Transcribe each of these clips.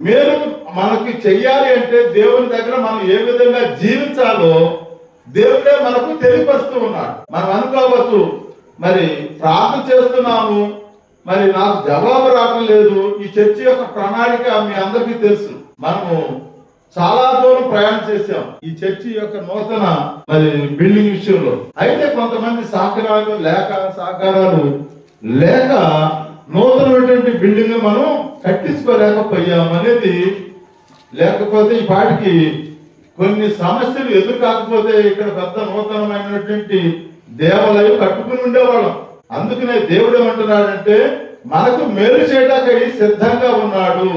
మీరు మనకి చెయ్యాలి అంటే దేవుని దగ్గర మనం ఏ విధంగా జీవించాలో దేవుడే మనకు తెలియపరుస్తూ ఉన్నాడు. మనం అనుకోవచ్చు మరి ప్రార్థన చేస్తున్నాము మరి నాకు జవాబు రావడం లేదు ఈ చర్చి యొక్క ప్రణాళిక మీ అందరికీ తెలుసు. మనము చాలా దూరం ప్రయాణం చేశాం. ఈ చర్చి యొక్క నూతన మరి బిల్డింగ్ విషయంలో. అయితే కొంతమంది సహకారాలు లేక సహకారాలు లేక నూతనమైనటువంటి బిల్డింగ్ మనం కట్టించుకోలేకపోయామనేది లేకపోతే ఈ పాటికి కొన్ని సమస్యలు ఎదురు కాకపోతే ఇక్కడ పెద్ద నూతనమైనటువంటి దేవాలయం కట్టుకుని ఉండేవాళ్ళం. అందుకనే దేవుడు ఏమంటున్నాడంటే మనకు మేలు చేయడానికి సిద్ధంగా ఉన్నాడు.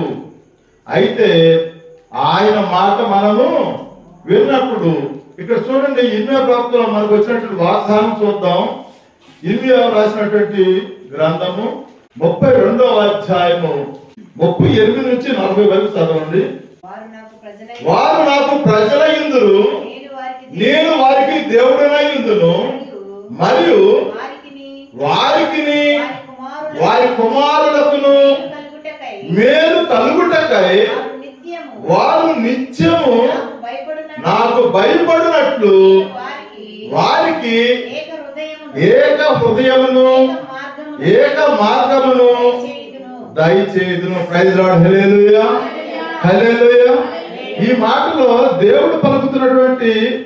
అయితే ఆయన మాట మనము విన్నప్పుడు ఇక్కడ చూడండి ఇన్వే ప్రాప్తిలో మనకు వచ్చినటువంటి వాగ్దానం చూద్దాం. ఇన్వే రాసినటువంటి గ్రంథము ముప్పై రెండవ అధ్యాయము ముప్పై ఎనిమిది నుంచి నలభై వరకు చదవండి. వారు నాకు ప్రజలై ఇందురు నేను వారికి వారికి దేవుడనై ఇందును మరియు వారికిని వారికిని వారి కుమారులకు వారి కుమారులకును మేలు కలుగుటకై వారు నిత్యము నాకు భయపడునట్లు వారికి వారికి ఏక హృదయమును ఏక మార్గమును. దయచేదును ప్రైజ్ హల్లెలూయా హల్లెలూయా ఈ మాటలో దేవుడు పలుకుతున్నటువంటి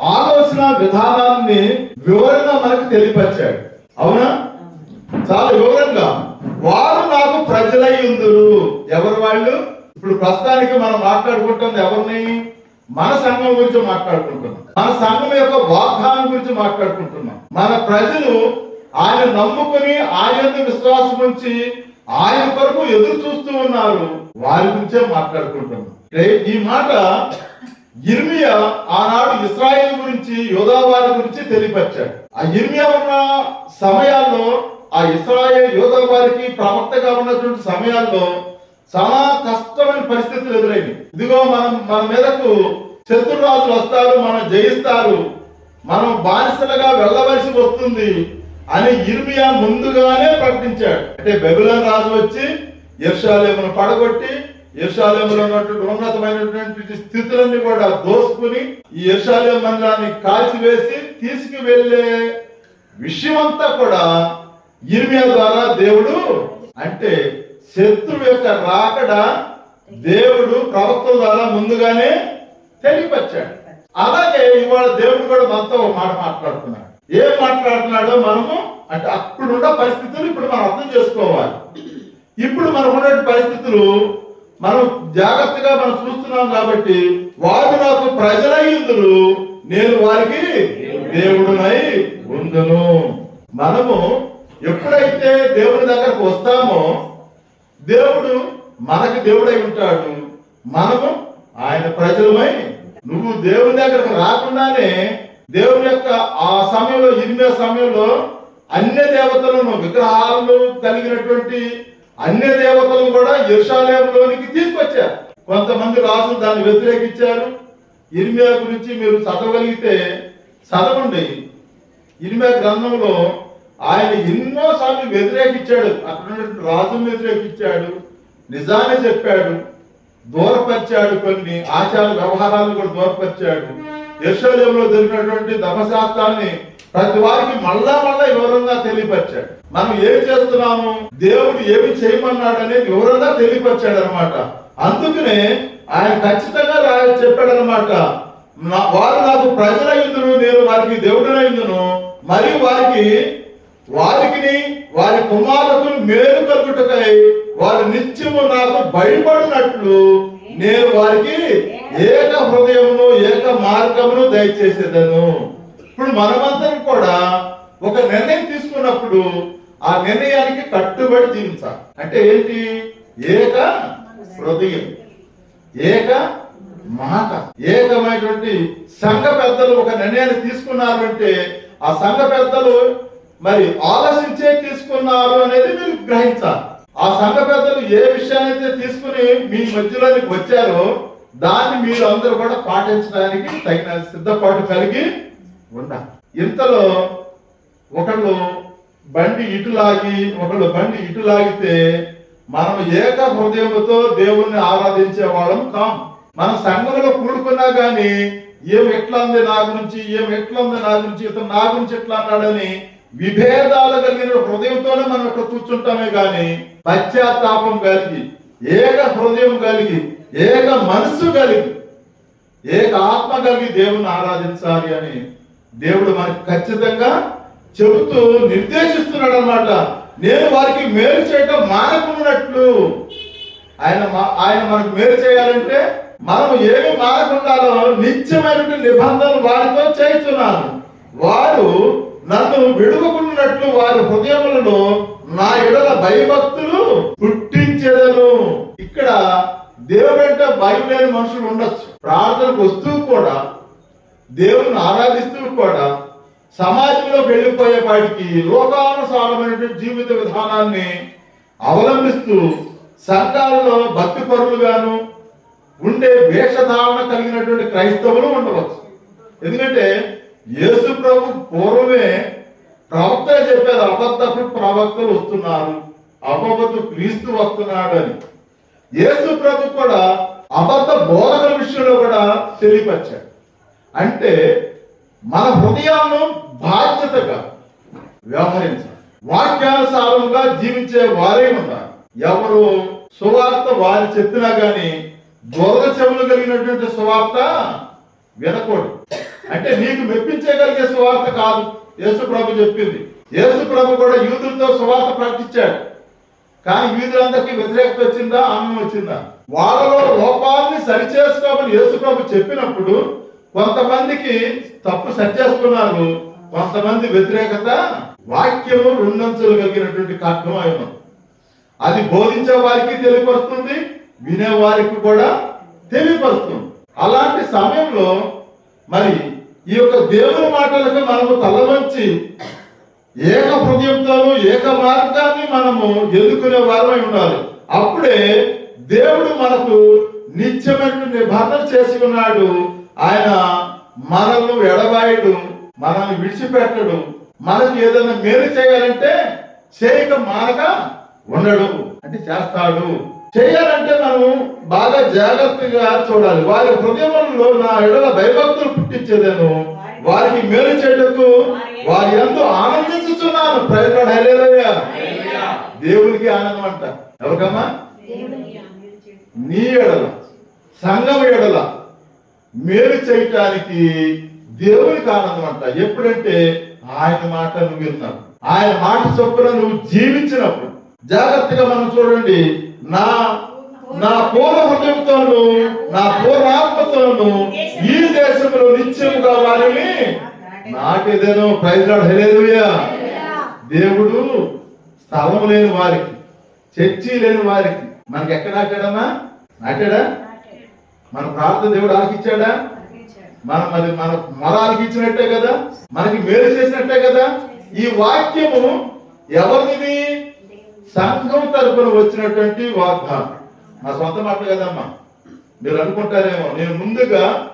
ఆలోచన విధానాన్ని వివరంగా మనకు తెలియపరిచాడు. అవునా? చాలా వివరంగా. వారు నాకు ప్రజలై ఉందురు. ఎవరు వాళ్ళు? ఇప్పుడు ప్రస్తుతానికి మనం మాట్లాడుకుంటుంది ఎవరిని? మన సంఘం గురించి మాట్లాడుకుంటున్నాం. మన సంఘం యొక్క వాగ్దానం గురించి మాట్లాడుకుంటున్నాం. మన ప్రజలు ఆయన నమ్ముకుని ఆయన విశ్వాసం ఉంచి ఆయన కొరకు ఎదురు చూస్తూ ఉన్నారు. వారి గురించే మాట్లాడుకుంటున్నాం. ఈ మాట ఇర్మియా ఆనాడు ఇస్రాయేల్ గురించి యోధావారి గురించి తెలియపరిచాడు. ఆ ఇర్మియా ఉన్న సమయాల్లో ఆ ఇస్రాయేల్ యోధా వారికి ప్రవక్తగా ఉన్నటువంటి సమయాల్లో చాలా కష్టమైన పరిస్థితులు ఎదురైంది ఇదిగో మనం మన మీదకు శత్రురాజులు వస్తారు మనం జయిస్తారు మనం బానిసలుగా వెళ్ళవలసి వస్తుంది. అని ఇర్మియా ముందుగానే ప్రకటించాడు. అంటే బెబిలోన్ రాజు వచ్చి యెరూషలేమును పడగొట్టి యెరూషలేములో ఉన్నటువంటి ఉన్నతమైనటువంటి స్థితులన్నీ కూడా దోసుకుని ఈ యెరూషలేం మందిరాన్ని కాల్చివేసి తీసుకువెళ్ళే విషయమంతా కూడా ఇర్మియా ద్వారా దేవుడు అంటే శత్రువు యొక్క రాకడ దేవుడు ప్రవక్తల ద్వారా ముందుగానే తెలియపరిచాడు. అలాగే ఇవాళ దేవుడు కూడా మనతో ఒక మాట మాట్లాడుతున్నాడు. ఏం మాట్లాడుతున్నాడో మనము అంటే అప్పుడున్న పరిస్థితులు ఇప్పుడు మనం అర్థం చేసుకోవాలి. ఇప్పుడు మనం ఉన్న పరిస్థితులు మనం జాగ్రత్తగా మనం చూస్తున్నాం కాబట్టి వారు నాకు ప్రజలయ్యుందురు నేను వారికి దేవుడునై ఉందును మనము ఎప్పుడైతే దేవుని దగ్గరకు వస్తామో దేవుడు మనకి దేవుడై ఉంటాడు. మనము ఆయన ప్రజలమై నువ్వు దేవుని దగ్గరకు రాకుండానే దేవుని యొక్క ఆ సమయంలో ఇరిమే సమయంలో అన్య దేవతలను విగ్రహాలను కలిగినటువంటి అన్య దేవతలను కూడా యెరూషలేములోనికి తీసుకొచ్చారు. కొంతమంది రాసులు దాన్ని వ్యతిరేకించారు. ఇర్మియా గురించి మీరు చదవగలిగితే చదవండి. ఇరిమియా గ్రంథంలో ఆయన ఎన్నో సార్లు వ్యతిరేకించాడు. అక్కడ రాజును వ్యతిరేకించాడు. నిజాన్ని చెప్పాడు. దూరపరిచాడు కొన్ని ఆచార వ్యవహారాలను కూడా దూరపరిచాడు. యశ్వలేములో జరిగినటువంటి ధర్మశాస్త్రాన్ని ప్రతి వారికి మళ్ళా మళ్ళా వివరంగా తెలియపరిచాడు. మనం ఏం చేస్తున్నాము? దేవుడు ఏమి చేయమన్నాడు అనేది వివరంగా తెలియపరిచాడు అనమాట అందుకనే ఆయన ఖచ్చితంగా రా- చెప్పాడు అనమాట వారు నాకు ప్రజలైందును నేను వారికి దేవుడినైందును మరియు వారికి వారికి వారి కుమారులకు మేలు కలుగుటకై వారు నిత్యము నాకు భయపడినట్లు నేను వారికి ఏక హృదయమును ఏక మార్గమును దయచేసేదను. ఇప్పుడు మనమందరం కూడా ఒక నిర్ణయం తీసుకున్నప్పుడు ఆ నిర్ణయానికి కట్టుబడి జీవించాలి. అంటే ఏంటి? ఏక హృదయం. ఏక మాట. ఏకమైనటువంటి సంఘ పెద్దలు ఒక నిర్ణయాన్ని తీసుకున్నారు అంటే ఆ సంఘ పెద్దలు మరి ఆలోచించే తీసుకున్నారు అనేది మీరు గ్రహించాలి. ఆ సంఘ పెద్దలు ఏ విషయాన్ని అయితే తీసుకుని మీ మధ్యలోనికి వచ్చారో దాన్ని మీరు అందరూ కూడా పాటించడానికి తగిన సిద్ధపాటు కలిగి ఉండాలి. ఇంతలో ఒకళ్ళు బండి ఇటు లాగి ఒకళ్ళు బండి ఇటు లాగితే మనం ఏక హృదయంతో దేవుణ్ణి ఆరాధించే వాళ్ళం కాం. మన సంఘంలో కూడుకున్నా కానీ ఏం ఎట్లా ఉంది నా గురించి ఏం ఎట్లా ఉంది నా గురించి ఇతను నా గురించి ఎట్లా అన్నాడని విభేదాలు కలిగిన హృదయంతోనే మనం ఇక్కడ కూర్చుంటామే గాని పశ్చాత్తాపం కలిగి ఏక హృదయం కలిగి ఏక మనస్సు కలిగి ఏక ఆత్మ కలిగి దేవుని ఆరాధించాలి అని దేవుడు మనకి ఖచ్చితంగా చెబుతూ నిర్దేశిస్తున్నాడు అన్నమాట నేను వారికి మేలు చేయటం మానకున్నట్లు. ఆయన మా- ఆయన మనకు మేలు చేయాలంటే మనం ఏమి మానకుండాలో నిత్యమైనటువంటి నిబంధనలు వారితో చేస్తున్నాను వారు నన్ను విడువకున్నట్లు వారి హృదయములలో నా ఎడల భయభక్తులు పుట్టించేదను. ఇక్కడ దేవుడంటే భయం లేని మనుషులు ఉండొచ్చు. ప్రార్థనకు వస్తూ కూడా దేవుని ఆరాధిస్తూ కూడా సమాజంలో వెళ్ళిపోయే వాటికి లోకానుసారమైనటువంటి జీవిత విధానాన్ని అవలంబిస్తూ సంఘాలలో భక్తి పరులుగాను ఉండే వేషధారణ కలిగినటువంటి క్రైస్తవులు ఉండవచ్చు. ఎందుకంటే యేసు ప్రభు పూర్వమే ప్రవక్త చెప్పారు అబద్ధపు ప్రవక్తలు వస్తున్నారు అబద్ధపు క్రీస్తు వస్తున్నాడు అని యేసు ప్రభు కూడా అబద్ధ బోధకుల విషయంలో కూడా తెలియపరిచాడు. అంటే మన హృదయాలను బాధ్యతగా వ్యవహరించాలి. వాక్యానుసారంగా జీవించే వారే ఉన్నారు ఎవరు సువార్త వారు చెప్పినా గాని దొరద చెవులు కలిగినటువంటి సువార్త వినకూడదు. అంటే నీకు మెప్పించగలిగే సువార్త కాదు. యేసు ప్రభు చెప్పింది. యేసు ప్రభు కూడా యూదులతో సువార్త ప్రకటించాడు. కానీ యూదులందరికీ వ్యతిరేకత వచ్చిందా ఆనందం వచ్చిందా? వాళ్ళలో లోపాలని సరిచేసుకోమని యేసుప్రభు చెప్పినప్పుడు కొంతమందికి తప్పు సరిచేసుకున్నారు కొంతమంది వ్యతిరేకత వాక్యము రెండంచులు కలిగినటువంటి ఖడ్గం అది బోధించే వారికి తెలియపరుస్తుంది వినే వారికి కూడా తెలియపరుస్తుంది. అలాంటి సమయంలో మరి ఈ యొక్క దేవుని మాటలకు మనము తలవంచి ఏక హృదయంతో ఏక మార్గాన్ని మనము ఎదుర్కొనే వారమై ఉండాలి. అప్పుడే దేవుడు మనకు నిత్యమైన నిబంధన చేసి ఉన్నాడు. ఆయన మనల్ని ఎడబాయడం మనల్ని విడిచిపెట్టడు మనకు ఏదైనా మేలు చేయాలంటే చేయక మానక ఉండడు అంటే చేస్తాడు. చేయాలంటే మనం బాగా జాగ్రత్తగా చూడాలి. వారి హృదయంలో నా ఎడల భయభక్తులు పుట్టించేదేను. వారికి మేలు చేయటకు వారి ఎంతో ఆనందించుతున్నాను ప్రజలు హైలేదయ్యా దేవునికి ఆనందం అంట. ఎవరికమ్మా? నీ ఎడల సంఘం ఎడల మేలు చేయటానికి దేవునికి ఆనందం అంట. ఎప్పుడంటే ఆయన మాట నువ్వు విన్నావు ఆయన మాట చొప్పున నువ్వు జీవించినప్పుడు. జాగ్రత్తగా మనం చూడండి. నా నా పూర్వ హృదయంతోను నా పూర్వాత్మతోను ఈ దేశంలో నిత్యముగా వారిని నాకేదేనో ప్రైజ్లాడు దేవుడు స్థలం లేని వారికి చర్చి లేని వారికి మనకి ఎక్కడ నాటాడమ్మా? నాటాడా? మన ప్రార్థన దేవుడు ఆలకిచ్చాడా మనం మరి మన మొరాలకి ఇచ్చినట్టే కదా? మనకి మేలు చేసినట్టే కదా? ఈ వాక్యము ఎవరిది? సంఘం తరపున వచ్చినటువంటి వాగ్దానం. నా సొంత మాటలు కదమ్మా. మీరు అనుకుంటారేమో. నేను ముందుగా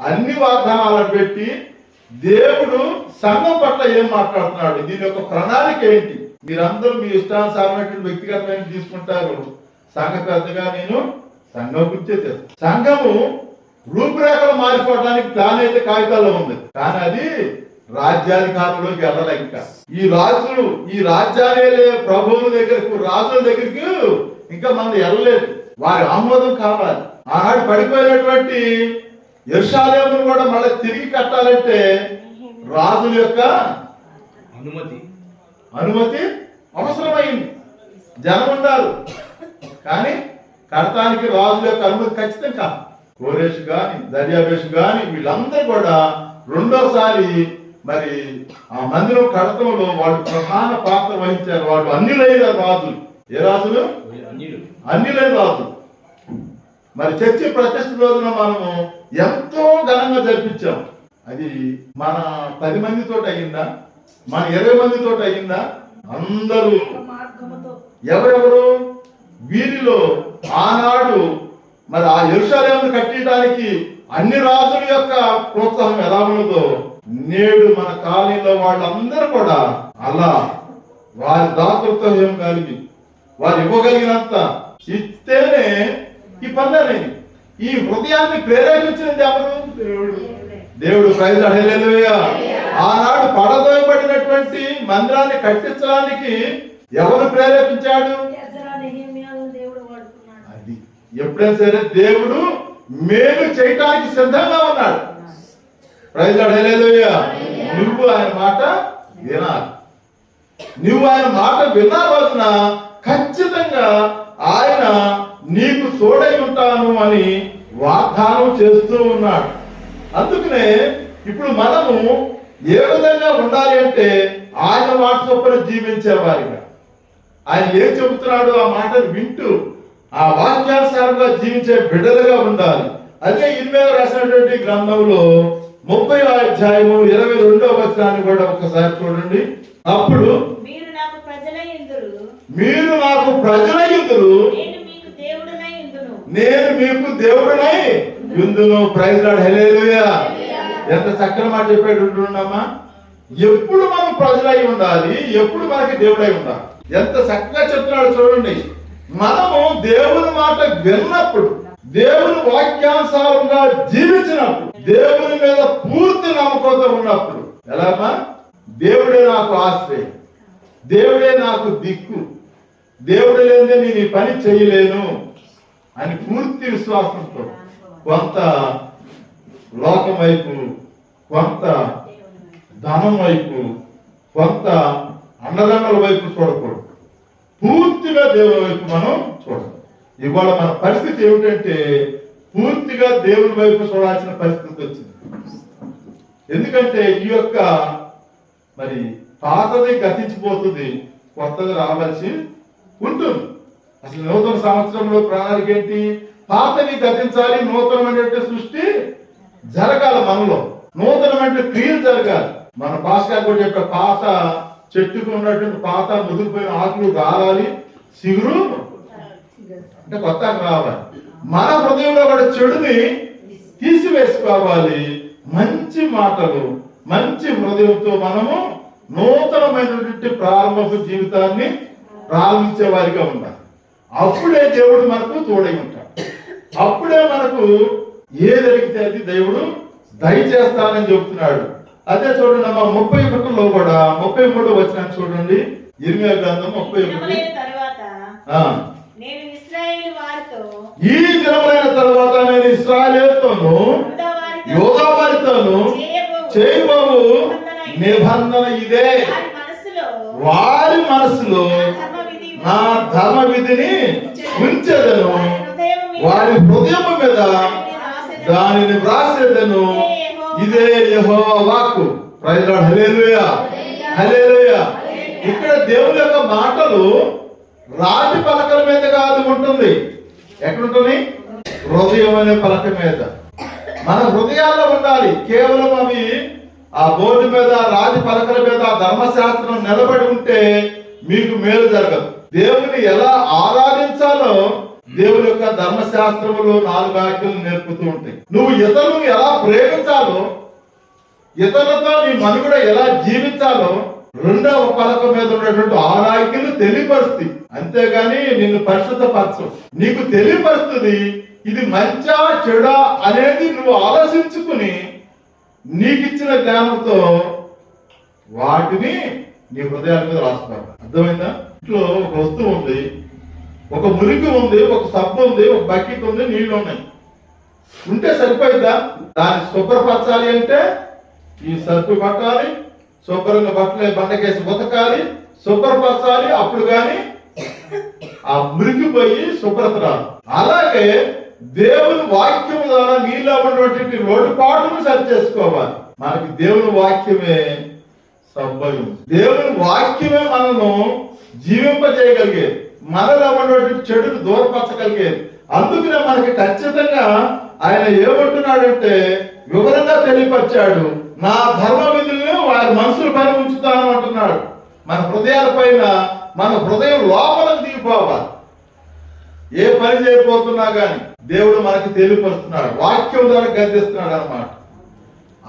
అన్ని వాగ్దానాలను పెట్టి దేవుడు సంఘం పట్ల ఏం మాట్లాడుతున్నాడు? దీని యొక్క ప్రణాళిక ఏంటి? మీరందరూ మీ ఇష్టానుసారమైనటువంటి వ్యక్తిగతమైన తీసుకుంటారు. సంఘ పెద్దగా నేను సంఘం గురించే చేస్తాను. సంఘము రూపురేఖలు మారిపోవడానికి ప్లాన్ అయితే కాగితాల్లో ఉంది. కానీ అది రాజ్యాధికారంలోకి వెళ్ళలే ఇంకా. ఈ రాజులు ఈ రాజ్యాలే ప్రభువుల దగ్గరకు రాజుల దగ్గరికి ఇంకా మనం వెళ్ళలేదు వారి ఆమోదం కావాలి. ఆనాడు పడిపోయినటువంటి ఎర్షాలేమును కూడా మళ్ళీ తిరిగి కట్టాలంటే రాజుల యొక్క అనుమతి. అనుమతి అవసరమైంది. జనం ఉండాలి కానీ కడతానికి రాజుల యొక్క అనుమతి ఖచ్చితం కాదు. కోరేష్ గాని దర్యాబేష్ గాని వీళ్ళందరూ కూడా రెండోసారి మరి ఆ మందిరం కడతంలో వాళ్ళు ప్రధాన పాత్ర వహించారు. వాళ్ళు అన్నిలైన రాజులు. ఏ రాజులు? అన్యులు అన్నిలైన రాజులు మరి చర్చి ప్రతిష్ఠ రోజున మనము ఎంతో ఘనంగా జరిపించాం. అది మన పది మందితో అయ్యిందా? మన ఇరవై మందితో అయ్యిందా? అందరూ. ఎవరెవరు? వీరిలో ఆనాడు మరి ఆ ఎరుషలేమును కట్టడానికి అన్ని రాజుల యొక్క ప్రోత్సాహం ఎలా ఉన్నదో నేడు మన కాలనీలో వాళ్ళందరూ కూడా అలా వారి దాతృత్వం కలిగి వారు ఇవ్వగలిగినంత ఇస్తేనే ఈ పని అనేది ఈ హృదయాన్ని ప్రేరేపించినది ఎవరు? దేవుడు. దేవుడు ప్రైజ్ హల్లెలూయా. ఆనాడు పడదోయబడినటువంటి మందిరాన్ని కట్టించడానికి ఎవరు ప్రేరేపించాడు? అది ఎప్పుడైనా సరే దేవుడు మేలు చేయటానికి సిద్ధంగా ఉన్నాడు. Praise hallelujah. నువ్వు ఆయన మాట వినాలి. నువ్వు ఆయన మాట విన్న రోజున ఖచ్చితంగా ఆయన నీకు తోడై ఉంటాను అని వాగ్దానం చేస్తూ ఉన్నాడు. అందుకనే ఇప్పుడు మనము ఏ విధంగా ఉండాలి అంటే ఆయన మాట చొప్పున జీవించే వారిగా. ఆయన ఏం చెబుతున్నాడో ఆ మాటలు వింటూ ఆ వాక్యానుసారంగా జీవించే బిడ్డలుగా ఉండాలి. అదే ఇన్మే రాసినటువంటి గ్రంథంలో ముప్పై అధ్యాయము ఇరవై రెండవ వచనాన్ని కూడా ఒకసారి చూడండి. అప్పుడు మీరు మీరు నాకు ప్రజలయ్యుదురు నేను మీకు దేవుడనై ఇందును నేను మీకు దేవుడినై యుందును ప్రైజ్ లాడ్ హల్లెలూయా ఎంత చక్కని మాట చెప్పాడు ఉంటున్నామా ఎప్పుడు మనం ప్రజలై ఉండాలి ఎప్పుడు మనకి దేవుడై ఉండాలి. ఎంత చక్కగా చెప్తున్నాడు చూడండి. మనము దేవుని మాట విన్నప్పుడు దేవుని వాక్యానుసారంగా జీవించినప్పుడు దేవుని మీద పూర్తి నమ్మకంతో ఉన్నప్పుడు ఎలామా దేవుడే నాకు ఆశ్రయం. దేవుడే నాకు దిక్కు. దేవుడు లేదే నేను ఈ పని చేయలేను అని పూర్తి విశ్వాసంతో కొంత లోకం వైపు కొంత ధనం వైపు కొంత అన్నదండల వైపు చూడకూడదు. పూర్తిగా దేవుని వైపు మనం చూడాలి ఇవాళ మన పరిస్థితి ఏమిటంటే పూర్తిగా దేవుని వైపు చూడాల్సిన పరిస్థితి వచ్చింది. ఎందుకంటే ఈ యొక్క మరి పాతది గతించిపోతుంది కొత్తది రావాల్సి ఉంటుంది. అసలు నూతన సంవత్సరంలో ప్రణాళిక ఏంటి? పాతవి గతించాలి నూతనమైనటువంటి సృష్టి జరగాలి మనలో. నూతనమైన క్రియలు జరగాలి. మన భాస్కర్ కూడా చెప్పే పాత చెట్టుకు ఉన్నటువంటి పాత ముదిరిపోయిన ఆకులు రావాలి సిగురు? అంటే కొత్త రావాలి. మన హృదయంలో కూడా చెడుని తీసివేసుకోవాలి. మంచి మాటలు మంచి హృదయంతో మనము నూతనమైనటువంటి ప్రారంభపు జీవితాన్ని ప్రారంభించే వారిగా ఉండాలి. అప్పుడే దేవుడు మనకు తోడై ఉంటాడు. అప్పుడే మనకు ఏది అడిగితే అది దేవుడు దయచేస్తానని చెప్తున్నాడు. అదే చూడండి అమ్మా ముప్పై ఒకటిలో కూడా ముప్పై మూడు వచ్చిన చూడండి. ఇరిమియా గ్రంథం ముప్పై ఒకటి. ఈ దినములైన తర్వాత నేను ఇస్రాయేలుతోను యూదా వారితో యోగా వారితోను చేయబోవు. చేయబోవు నిబంధన ఇదే. వారి మనసులో నా ధర్మ విధిని ఉంచెదను. వారి హృదయం మీద దానిని వ్రాసేదను. ఇదే యహో వాక్కు ప్రైజ్ హలేలుయా హలేలుయా ఇక్కడ దేవుని యొక్క మాటలు రాతి పలకల మీద కాదు ఉంటుంది. ఎక్కడుంటుంది? హృదయం అనే పలక మీద. మన హృదయాల్లో ఉండాలి. కేవలం అవి ఆ బోర్డు మీద రాతి పలకల మీద ధర్మశాస్త్రం నిలబడి ఉంటే మీకు మేలు జరగదు. దేవుని ఎలా ఆరాధించాలో దేవుని యొక్క ధర్మశాస్త్రములో నాలుగు ఆజ్ఞలు నేర్పుతూ ఉంటాయి. నువ్వు ఇతరులను ఎలా ప్రేమించాలో ఇతరులతో నీ మనుగడ ఎలా జీవించాలో రెండవ పలక మీద ఉన్నటువంటి ఆరాయికలు తెలియపరుస్తుంది అంతేగాని నిన్ను పరిశుద్ధపరచు. నీకు తెలియపరుస్తుంది ఇది మంచా చెడా అనేది నువ్వు ఆలోచించుకుని నీకు ఇచ్చిన జ్ఞానంతో వాటిని నీ హృదయాల మీద రాసుకోవాలి. అర్థమైందా? ఇంట్లో ఒక వస్తువు ఉంది. ఒక మురికి ఉంది ఒక సబ్బు ఉంది ఒక బకెట్ ఉంది నీళ్ళు ఉన్నాయి. ఉంటే సరిపోయిందా దాన్ని శుభ్రపరచాలి అంటే ఈ సర్పు పట్టాలి శుభ్రంగా బట్టలు బండకేసి ఉతకాలి శుభ్రపరచాలి అప్పుడు కానీ ఆ మురికిపోయి శుభ్రత రాదు. అలాగే దేవుని వాక్యం ద్వారా నీలో ఉన్నటువంటి లోటుపాటును సరి చేసుకోవాలి. మనకి దేవుని వాక్యమే సబ్బయం దేవుని వాక్యమే మనను జీవింపజేయగలిగేది మనలో ఉన్నటువంటి చెడును దూరపరచగలిగేది అందుకనే మనకి ఖచ్చితంగా ఆయన ఏమంటున్నాడంటే వివరంగా తెలియపరిచాడు. నా ధర్మ విధులను వారి మనసుల పైన ఉంచుతాను అంటున్నాడు. మన హృదయాల పైన మన హృదయం లోపలికి దిగిపోవాలి. ఏ పని చేయబోతున్నా కానీ దేవుడు మనకి తెలియపరుస్తున్నాడు. వాక్యం ద్వారా గర్దిస్తున్నాడు అన్నమాట.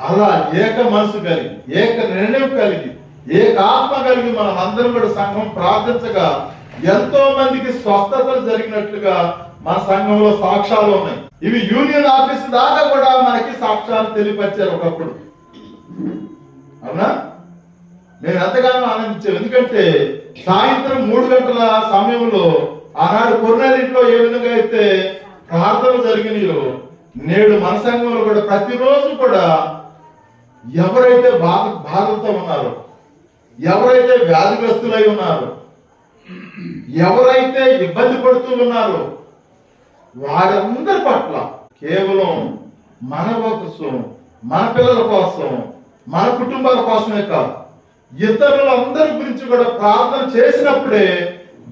అలా ఏక మనసు కలిగి ఏక నిర్ణయం కలిగి ఏకాత్మ కలిగి మనం అందరం కూడా సంఘం ప్రార్థించగా ఎంతో మందికి స్వస్థతలు జరిగినట్లుగా మన సంఘంలో సాక్ష్యాలు ఉన్నాయి. ఇవి యూనియన్ ఆఫీస్ దాకా కూడా మనకి సాక్ష్యాలు తెలియపరిచారు ఒకప్పుడు. అవునా? నేను ఎంతగానో ఆనందించాను. ఎందుకంటే సాయంత్రం మూడు గంటల సమయంలో ఆనాడు ఇంట్లో ఏ విధంగా అయితే ప్రార్థనలు జరిగినాయో నేడు మన సంఘంలో కూడా ప్రతిరోజు కూడా ఎవరైతే బాధ బాధలతో ఉన్నారో ఎవరైతే వ్యాధిగ్రస్తులై ఉన్నారో ఎవరైతే ఇబ్బంది పడుతూ ఉన్నారో వారందరి పట్ల కేవలం మన కోసం మన పిల్లల కోసం మన కుటుంబాల కోసమే కాదు ఇతరులందరి గురించి కూడా ప్రార్థన చేసినప్పుడే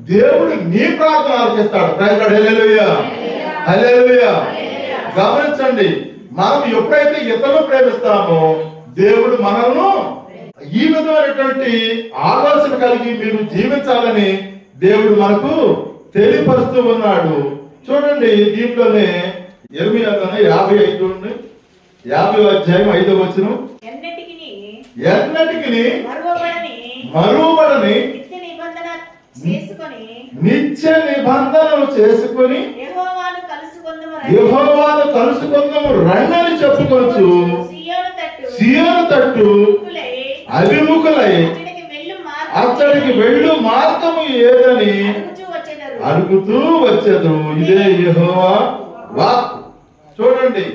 దేవుడు నీ ప్రార్థన ఆలోచిస్తాడు గమనించండి మనం ఎప్పుడైతే ఇతరులు ప్రేమిస్తామో దేవుడు మనల్ని ఈ విధమైనటువంటి ఆలోచన కలిగి మీరు జీవించాలని దేవుడు మనకు తెలియపరుస్తూ ఉన్నాడు చూడండి దీంట్లోనే ఇరవై యాభై ఐదు. యాభై అధ్యాయం ఐదో ఎన్నటికిని ఎన్నటికి మరువబడని నిత్య నిబంధన చేసుకొని నిత్య నిబంధనలు చేసుకొని యెహోవాను కలుసుకొందుము రండి. చెప్పుకోవచ్చు సీయోను తట్టు అభిముఖులై అతడికి వెళ్ళు మార్గము ఏదని. అడుగుతూ వచ్చేదు ఇదే యెహోవా వాక్ చూడండి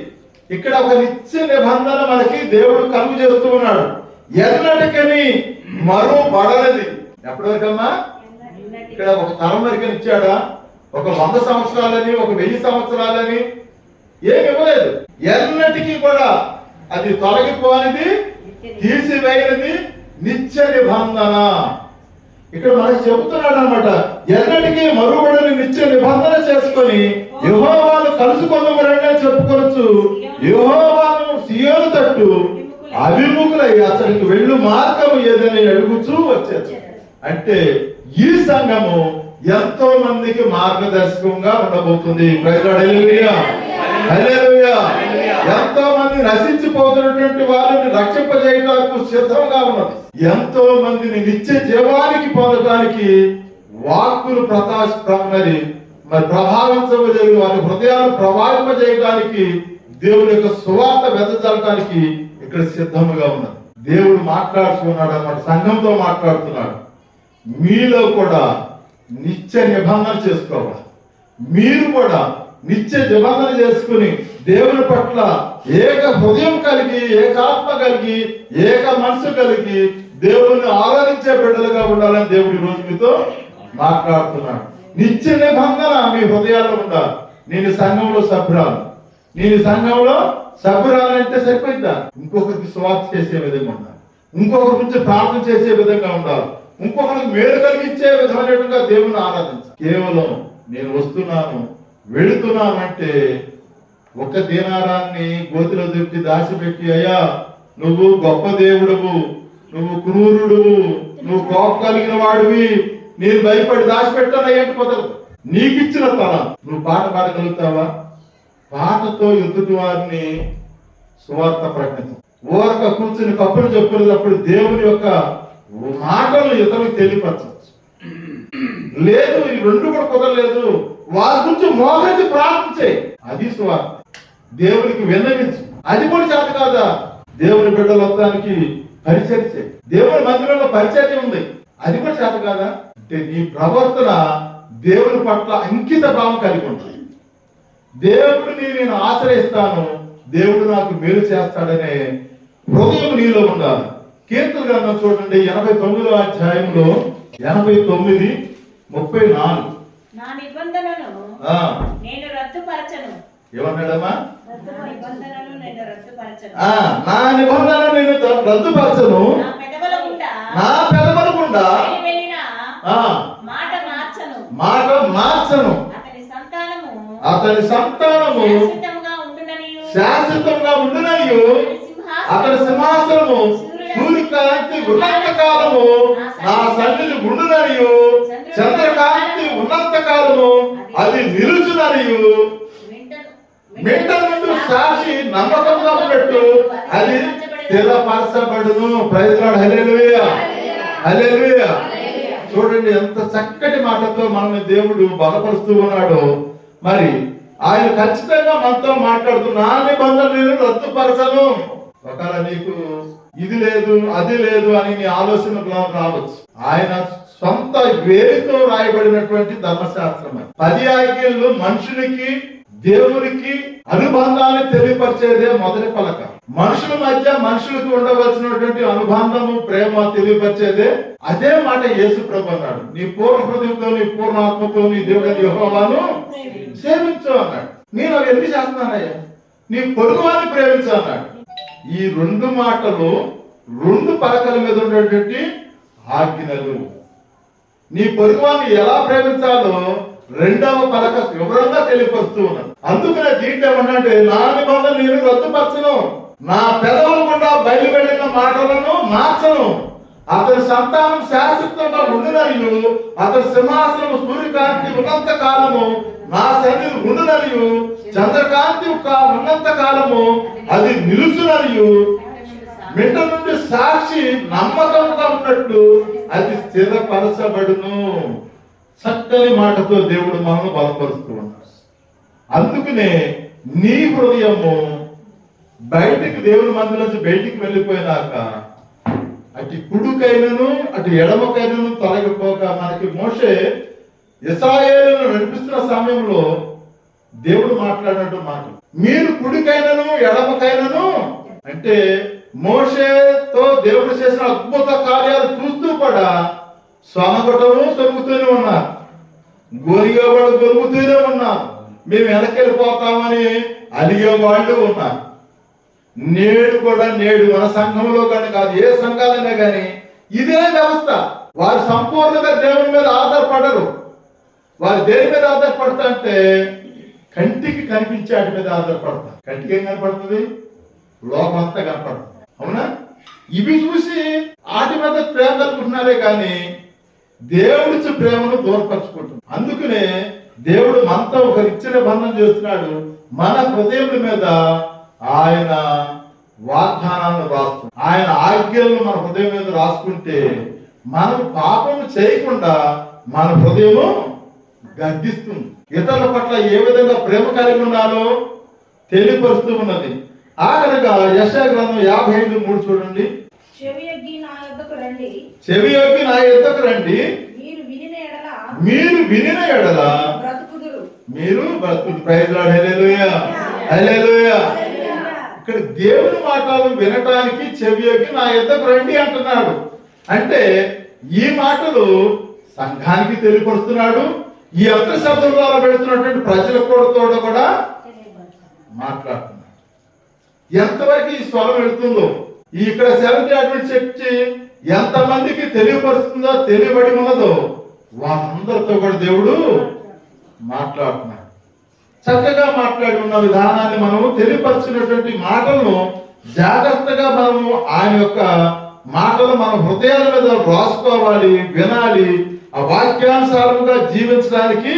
ఇక్కడ ఒక నిత్య నిబంధన మనకి దేవుడు కలుగు చేస్తూ ఉన్నాడు. ఎన్నటికని మరో పడనది ఎప్పటివరకమ్మా? ఇక్కడ ఒక తరం వరకు ఇచ్చాడా ఒక వంద సంవత్సరాలని ఒక వెయ్యి సంవత్సరాలని ఏమి ఇవ్వలేదు. ఎన్నటికీ కూడా అది తొలగిపోనిది తీసివేయనిది నిత్య నిబంధన. ఇక్కడ మనకి చెబుతున్నాడు అనమాట ఎన్నటికీ మరుబడిని నిత్య నిబంధన చేసుకొని యహోవాను కలుసుకొందాము రండి అని చెప్పుకోవచ్చు యహోవాను సియోను తట్టు అభిముఖులై అతనికి వెళ్ళు మార్గము ఏదని అడుగుచూ వచ్చేది అంటే ఈ సంఘము ఎంతో మందికి మార్గదర్శకంగా ఉండబోతుంది. Praise ఎంతో మంది నశించిపోతున్నటువంటి వారిని రక్షింపజేయడానికి సిద్ధంగా ఉన్నది. ఎంతో మందిని నిత్య జీవానికి పొందడానికి వాక్కులు ప్రకాశ మరి మరి ప్రభావించబోయేవి వారి హృదయాలు ప్రభావింపజేయడానికి దేవుని యొక్క సువార్త వెదజల్లడానికి ఇక్కడ సిద్ధముగా ఉన్నది. దేవుడు మాట్లాడుతున్నాడు అన్నమాట సంఘంతో మాట్లాడుతున్నాడు. మీలో కూడా నిత్య నిబంధన చేసుకోవాలి. మీరు కూడా నిత్య నిబంధన చేసుకుని దేవుని పట్ల ఏక హృదయం కలిగి ఏకాత్మ కలిగి ఏక మనసు కలిగి దేవుణ్ణి ఆరాధించే బిడ్డలుగా ఉండాలని దేవుడి రోజు మీతో మాట్లాడుతున్నాడు. నిత్య నిబంధన మీ హృదయాల్లో ఉండాలి. నేను సంఘంలో సభ్యురాలు. నేను సంఘంలో సభ్యురాలు అంటే సరిపోయిందా? ఇంకొకరికి స్వార్థ చేసే విధంగా ఉండాలి. ఇంకొకరి నుంచి ప్రార్థన చేసే విధంగా ఉండాలి. ఇంకొకరికి మేలు కలిగించే విధమైనట్టుగా దేవుని ఆరాధించాలి. కేవలం నేను వస్తున్నాను వెళుతున్నాను అంటే ఒక దీనారాన్ని గోతిలో దుప్పి దాచిపెట్టి అయ్యా నువ్వు గొప్ప దేవుడువు నువ్వు క్రూరుడు నువ్వు కోప కలిగిన వాడివి నేను భయపడి దాచిపెట్టాను కుదరదు నీకిచ్చిన తల నువ్వు పాట పాడగలుగుతావా? పాటతో ఎదుటి వారిని సువార్త ప్రకటించు. ఊరక కూర్చుని కప్పులు చెప్పుకునేటప్పుడు దేవుని యొక్క మాటలు ఇతరులకు తెలియపరచవచ్చు. లేదు ఈ రెండు కూడా కుదరలేదు. వారి గురించి మోహించి ప్రార్థించే అది సువార్త. దేవునికి విన్నవించు. అది కూడా చేత కాదా? దేవుని బిడ్డలు వస్తానికి పరిచయం చేయి దేవుని మందిరంలో పరిచయం ఉంది. అది కూడా చేత కాదా? అంటే నీ ప్రవర్తన దేవుని పట్ల అంకిత భావం కలిగి ఉంటుంది. దేవుడిని నేను ఆశ్రయిస్తాను. దేవుడు నాకు మేలు చేస్తాడనే హృదయం నీలో ఉండాలి. కీర్తన గ్రంథం చూడండి ఎనభై తొమ్మిదో అధ్యాయంలో ఎనభై తొమ్మిది ముప్పై నాలుగు. నా నిబంధనను నేను రద్దుపరచను. ఏమన్నాడమ్మా? నా నిబంధనను నేను రద్దుపరచను. ఆ, నా నిబంధన నేను రద్దుపరచను. పెదవలకుండా మాట మార్చను. అతని సంతానము శాశ్వతంగా ఉండుననియు. అతని సింహాసనము సూర్యకాంతి ఉన్నంత కాలము నా సన్నిధి ఉండుననియు. చంద్రకాంతి ఉన్నంత కాలము అది నిలుచుననియు. మింట సాక్షి నమ్మకంగా ఉన్నట్టు అది స్థిరపరచబడును. ప్రైజ్లాడు హల్లెలూయా. హల్లెలూయా. చూడండి ఎంత చక్కటి మాటతో మనల్ని దేవుడు బలపరుస్తూ ఉన్నాడు. మరి ఆయన ఖచ్చితంగా మనతో మాట్లాడుతూ నా నిబంధన నేను రద్దుపరచను. ఒకవేళ నీకు ఇది లేదు అది లేదు అని నీ ఆలోచన రావచ్చు. ఆయన సొంత వేలితో రాయబడినటువంటి ధర్మశాస్త్రం పది ఆజ్ఞలు మనుషునికి దేవునికి అనుబంధాన్ని తెలియపరిచేదే మొదటి పలక. మనుషుల మధ్య మనుషులకు ఉండవలసినటువంటి అనుబంధము ప్రేమ తెలియపరిచేదే అదే మాట యేసు ప్రభు అన్నాడు. నీ పూర్ణ హృదయంతో నీ పూర్ణాత్మతో నీ దేవుడి యెహోవాను సేవించు అన్నాడు. నేను అవి ఎందుకు చేస్తున్నానయ్యా? నీ పొరుగు వారిని ప్రేమించు అన్నాడు. ఈ రెండు మాటలు రెండు పలకల మీద ఉన్నటువంటి ఆజ్ఞలు. నీ పొరుగువాన్ని ఎలా ప్రేమించాలో రెండవ పలక వివరంగా తెలియపరుస్తూ ఉన్నాడు. అందుకనే దీంట్లో ఏమన్నంటే నా నిబంధన నేను రద్దుపరచను. నా పెదవుల గుండా బయలు మాటలను మార్చను. అతని సంతానం శాశ్వతంగా ఉండునరియు అతని సింహాసనం సూర్యకాంతి ఉన్నంత కాలము నా సన్నిధి ఉండునరియు చంద్రకాంతి కా- ఉన్నంత కాలము అది నిలుచునరియు మిట్ట నుండి సాక్షి నమ్మకంగా ఉన్నట్లు అది స్థిరపరచబడును. చక్కని మాటతో దేవుడు మనల్ని బలపరుస్తున్నాడు అందుకనే నీ హృదయము బయటికి దేవుని మందిలోంచి నుంచి బయటికి వెళ్ళిపోయినాక అటు కుడుకైనను అటు ఎడమకైనను తొలగిపోక మనకి మోషే ఇస్రాయేలును నడిపిస్తున్న సమయంలో దేవుడు మాట్లాడినట్టు మాట. మీరు కుడికైనను ఎడమకైనను అంటే మోషేతో దేవుడు చేసిన అద్భుత కార్యాలు చూస్తూ కూడా స్వనగొట్టము సొరుగుతూనే ఉన్నారు. గోరిగా గోరిగేవాడు గొరుగుతూనే ఉన్నారు. మేము వెనకెళ్ళిపోతామని అలిగే వాళ్ళు ఉన్నారు నేడు కూడా నేడు మన సంఘంలో కానీ కాదు ఏ సంఘాలైనా కానీ ఇదే వ్యవస్థ. వారు సంపూర్ణంగా దేవుని మీద ఆధారపడరు. వారు దేని మీద ఆధారపడతా అంటే కంటికి కనిపించే వాటి మీద ఆధారపడతారు కంటికి ఏం కనపడుతుంది? లోకం అంతా కనపడుతుంది. అవునా? ఇవి చూసి వాటి మీద ప్రేమ కలుపుకున్నారే కానీ దేవుడిచ్చి ప్రేమను దూరపరచుకుంటుంది అందుకనే దేవుడు మనతో ఒక ఇచ్చిన బంధం చేస్తున్నాడు. మన హృదయముల మీద ఆయన వాగ్దానాలను రాస్తుంది. ఆయన ఆజ్ఞలను మన హృదయం మీద రాసుకుంటే మనం పాపం చేయకుండా మన హృదయము గద్దిస్తుంది. ఇతరుల పట్ల ఏ విధంగా ప్రేమ కలిగి ఉన్నాలో తెలియపరుస్తూ ఉన్నది. ఆఖరిగా యశా గ్రంథం యాభై ఐదు మూడు చూడండి. చెవి ఎగ్గి నా యొద్దకు రండి. చెవి యొక్కి నా రండి. మీరు వినిన ఎడల మీరు బ్రతుకు ప్రైజ్ ఇక్కడ దేవుని మాటలు వినటానికి చెవి యొక్కి నా ఎద్దకు రండి అంటున్నాడు. అంటే ఈ మాటలు సంఘానికి తెలియపరుస్తున్నాడు. ఈ అంతర్ శబ్దం ద్వారా పెడుతున్నటువంటి ప్రజల కూడా కూడా మాట్లాడుతున్నాడు. ఎంతవరకు ఈ స్వరం వెళుతుందో ఈ ఇక్కడ సెవెంటీ అడ్మిట్ చర్చి ఎంతమందికి తెలియపరుస్తుందో తెలియబడి ఉన్నదో వాళ్ళందరితో కూడా దేవుడు మాట్లాడుతున్నాడు చక్కగా మాట్లాడి ఉన్న విధానాన్ని మనము తెలియపరిచినటువంటి మాటలను జాగ్రత్తగా మనము ఆయన యొక్క మాటలు మన హృదయాల మీద రాసుకోవాలి వినాలి. ఆ వాక్యానుసారముగా జీవించడానికి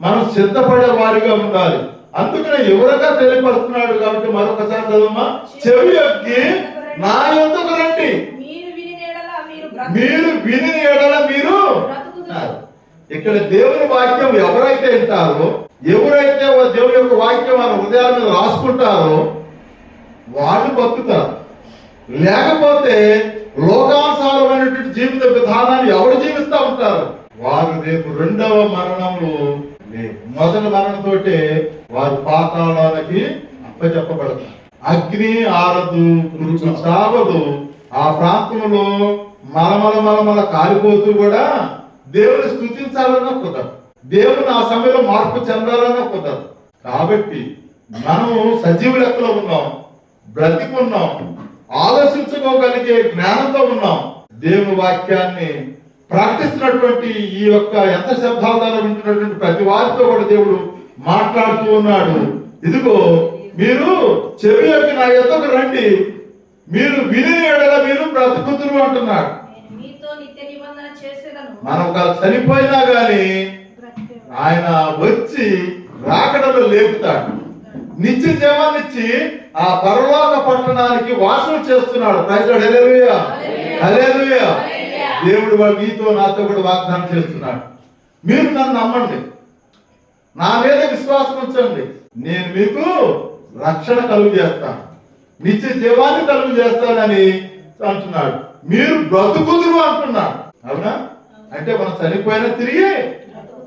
మనం సిద్ధపడే వారిగా ఉండాలి. అందుకనే ఎవరగా తెలియపరుస్తున్నాడు కాబట్టి మరొకసారి చదవమ్మా చెవి యొక్కి నా యొద్దకు రండి? మీరు విని ఎడల మీరు ఇక్కడ దేవుని వాక్యం ఎవరైతే వింటారో ఎవరైతే దేవుని యొక్క వాక్యం వారి హృదయాల మీద రాసుకుంటారో వాళ్ళు బతుకుతారు. లేకపోతే లోకానుసారమైనటువంటి జీవిత విధానాన్ని ఎవరు జీవిస్తూ ఉంటారు? వారు రేపు రెండవ మరణంలో మొదటి మరణంతోటే వారు పాతాళానికి అప్పచెప్పబడతారు. అగ్ని ఆరదు పురుగు సావదు ఆ ప్రాంతంలో మలమల మలమల కాలిపోతూ కూడా దేవుని స్థుతించాలన్నా కుదరదు దేవుని ఆ సమయంలో మార్పు చెందాలన్నా కుదరదు కాబట్టి మనం సజీవ లెక్కలో ఉన్నాం బ్రతికున్నాం ఆలోచించుకోగలిగే జ్ఞానంతో ఉన్నాం. దేవుని వాక్యాన్ని ప్రకటిస్తున్నటువంటి ఈ యొక్క ఎంత శబ్దాలు వింటున్నటువంటి ప్రతి వారితో కూడా దేవుడు మాట్లాడుతూ ఉన్నాడు. ఇదిగో మీరు చెవి యొక్క నా యొక్క రండి. మీరు విని ఎడల మీరు బ్రతుకుతురు అంటున్నాడు నేను మీతో నిత్య నిబంధన చేసేదను మనం ఒక చనిపోయినా గాని ఆయన వచ్చి రాకడలో లేపుతాడు. నిత్య జీవాన్నిచ్చి ఆ పరలోక పట్టణానికి వాసన చేస్తున్నాడు. ప్రజలు దేవుడు మీతో నాతో కూడా వాగ్దానం చేస్తున్నాడు. మీరు నన్ను నమ్మండి. నా మీద విశ్వాసం ఉంచండి. నేను మీకు రక్షణ కలుగు చేస్తాను. నిత్య జీవాన్ని కలుగు చేస్తానని అంటున్నాడు. మీరు బ్రతుకుదురు అంటున్నాడు. అవునా? అంటే మనం చనిపోయినా తిరిగి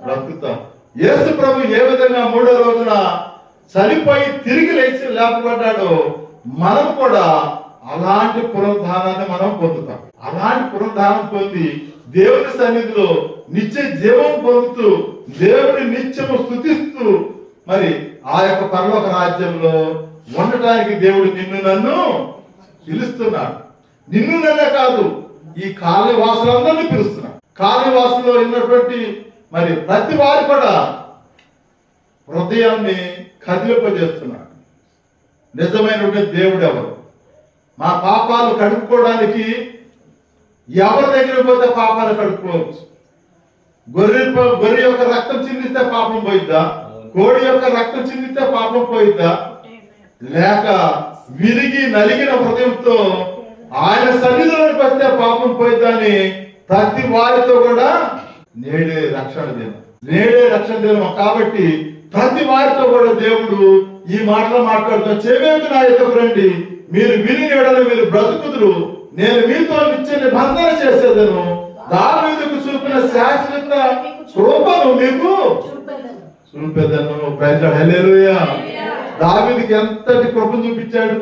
బ్రతుకుతాం. యేసు ప్రభు ఏ విధంగా మూడో రోజున చనిపోయి తిరిగి లేచి లేపబడ్డాడో మనం కూడా అలాంటి పునరుద్ధానాన్ని మనం పొందుతాం. అలాంటి పునరుద్ధానం పొంది దేవుని సన్నిధిలో నిత్య జీవం పొందుతూ దేవుని నిత్యము స్థుతిస్తూ మరి ఆ యొక్క పరలోక రాజ్యంలో ఉండటానికి దేవుడు నిన్ను నన్ను పిలుస్తున్నాడు. నిన్ను నన్నే కాదు ఈ కాలనీ వాసులందరినీ పిలుస్తున్నాడు. కాలనీ వాసులో ఉన్నటువంటి మరి ప్రతి వారు కూడా హృదయాన్ని కదిలింపజేస్తున్నాడు నిజమైనటువంటి దేవుడు ఎవరు? మా పాపాలు కడుక్కోవడానికి ఎవరి దగ్గర పోతే పాపాలు కడుక్కోవచ్చు గొర్రె గొర్రె యొక్క రక్తం చిందిస్తే పాపం పోయిద్దా? కోడి యొక్క రక్తం చిందిస్తే పాపం పోయిద్దా? లేక విరిగి నలిగిన హృదయంతో ఆయన సన్నిధిలోకి వస్తే పాపం పోయిద్దని ప్రతి వారితో కూడా నేడే రక్షణ దినం నేడే రక్షణ దినం కాబట్టి ప్రతి వారితో కూడా దేవుడు ఈ మాటలు మాట్లాడుతూ చెవేమి నా యొక్క రండి మీరు విని నేడలు మీరు బ్రతుకుదురు. నేను మీతో నిత్య నిబంధన చేసేదను. దావీదుకు చూపిన శాశ్వత కృపను మీకు చూపేదను. ప్రజలు హల్లెలూయా ఎంతటి కృప చూపించాడు?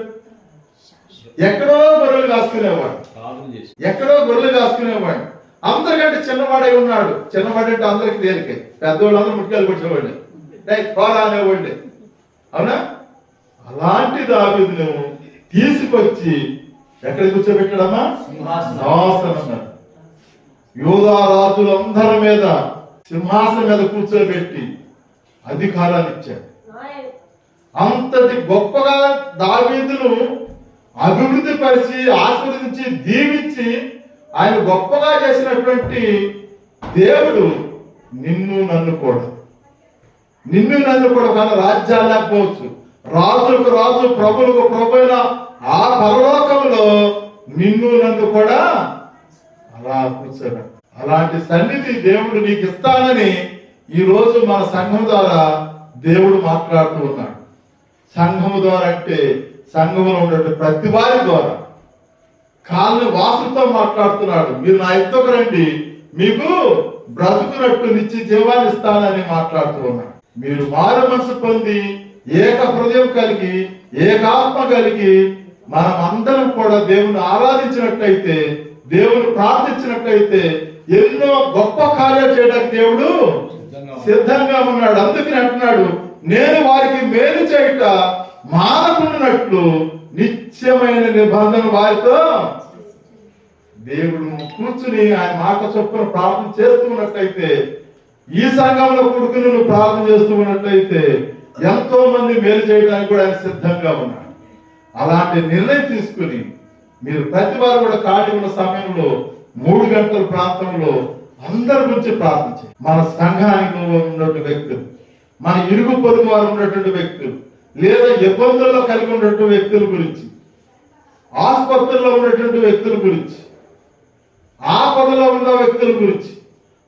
ఎక్కడో బరువులు కాసుకునేవాడు. ఎక్కడో గొర్రెలు కాసుకునేవాడు అందరికంటే చిన్నవాడై ఉన్నాడు. చిన్నవాడు అంటే అందరికి తేలికే. పెద్దవాళ్ళు అందరూ కొట్టేవాళ్ళే డై పోరా అనేవాళ్ళే అవునా? అలాంటి దావీదును తీసుకొచ్చి ఎక్కడ కూర్చోబెట్టాడమ్మా? సింహాసనం. యోధా రాజులందరి మీద సింహాసనం మీద కూర్చోబెట్టి అధికారాన్ని ఇచ్చాడు. అంతటి గొప్పగా దావీదును అభివృద్ధి పరిచి ఆశీర్వదించి దీవించి ఆయన గొప్పగా చేసినటువంటి దేవుడు నిన్ను నన్ను కూడా. నిన్ను నన్ను కూడా మన రాజ్యాలు లేకపోవచ్చు రాజులకు రాజు ప్రభులకు ప్రభు ఆ పరలోకంలో నిన్ను నన్ను కూడా అలా కూర్చోబెట్ట. అలాంటి సన్నిధి దేవుడు నీకు ఇస్తానని ఈరోజు మన సంఘం ద్వారా దేవుడు మాట్లాడుతూ ఉన్నాడు. సంఘము ద్వారా అంటే సంఘంలో ఉన్నటువంటి ప్రతి వారి ద్వారా కాళ్ళని వాసులతో మాట్లాడుతున్నాడు. మీరు నా ఎత్తుకు రండి. మీకు బ్రతుకున్నట్టు నిత్య జీవాన్ని ఇస్తానని మాట్లాడుతూ ఉన్నాడు. మీరు మారు మనసు పొంది ఏక హృదయం కలిగి ఏకాత్మ కలిగి మనం అందరం కూడా దేవుని ఆరాధించినట్లయితే దేవుని ప్రార్థించినట్లయితే ఎన్నో గొప్ప కార్యాలు చేయడానికి దేవుడు సిద్ధంగా ఉన్నాడు. అందుకని అంటున్నాడు నేను వారికి మేలు చేయుట మానకున్నట్లు నిత్యమైన నిబంధన వారితో దేవుడు కూర్చుని ఆయన మాట చొప్పున ప్రార్థన చేస్తూ ఉన్నట్లయితే ఈ సంఘంలో కొడుకుని నువ్వు ప్రార్థన చేస్తూ ఉన్నట్లయితే ఎంతో మంది మేలు చేయడానికి కూడా ఆయన సిద్ధంగా ఉన్నాడు అలాంటి నిర్ణయం తీసుకుని మీరు ప్రతి వారు కూడా ఖాళీ ఉన్న సమయంలో మూడు గంటల ప్రాంతంలో అందరి గురించి ప్రార్థించారు మన సంఘానికి ఉన్నటువంటి వ్యక్తులు మన ఇరుగు పొరుగు వారు ఉన్నటువంటి వ్యక్తులు లేదా ఇబ్బందుల్లో కలిగి ఉన్నటువంటి వ్యక్తుల గురించి ఆసుపత్రుల్లో ఉన్నటువంటి వ్యక్తుల గురించి ఆపదలో ఉన్న వ్యక్తుల గురించి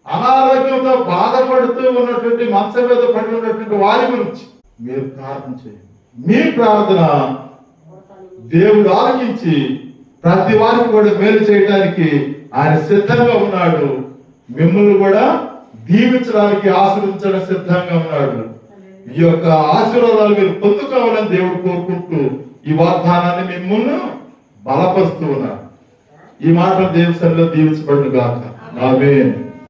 అనారోగ్యంతో బాధపడుతూ ఉన్నటువంటి మంచం మీద పడి ఉన్నటువంటి వారి గురించి మీరు ప్రార్థన చేయండి. మీ ప్రార్థన దేవుడు ఆలోచించి ప్రతి వారికి కూడా మేలు చేయడానికి ఆయన సిద్ధంగా ఉన్నాడు. మిమ్మల్ని కూడా దీవించడానికి ఆశ్రయించడం సిద్ధంగా ఉన్నాడు. ఈ యొక్క ఆశీర్వాదాలు మీరు పొందుకోవాలని దేవుడు కోరుకుంటూ ఈ వాగ్దానాన్ని మిమ్మల్ని బలపరుస్తూ ఉన్నారు ఈ మాట దేవుని సరిలో దీవించబడిన గాక. ఆమేన్.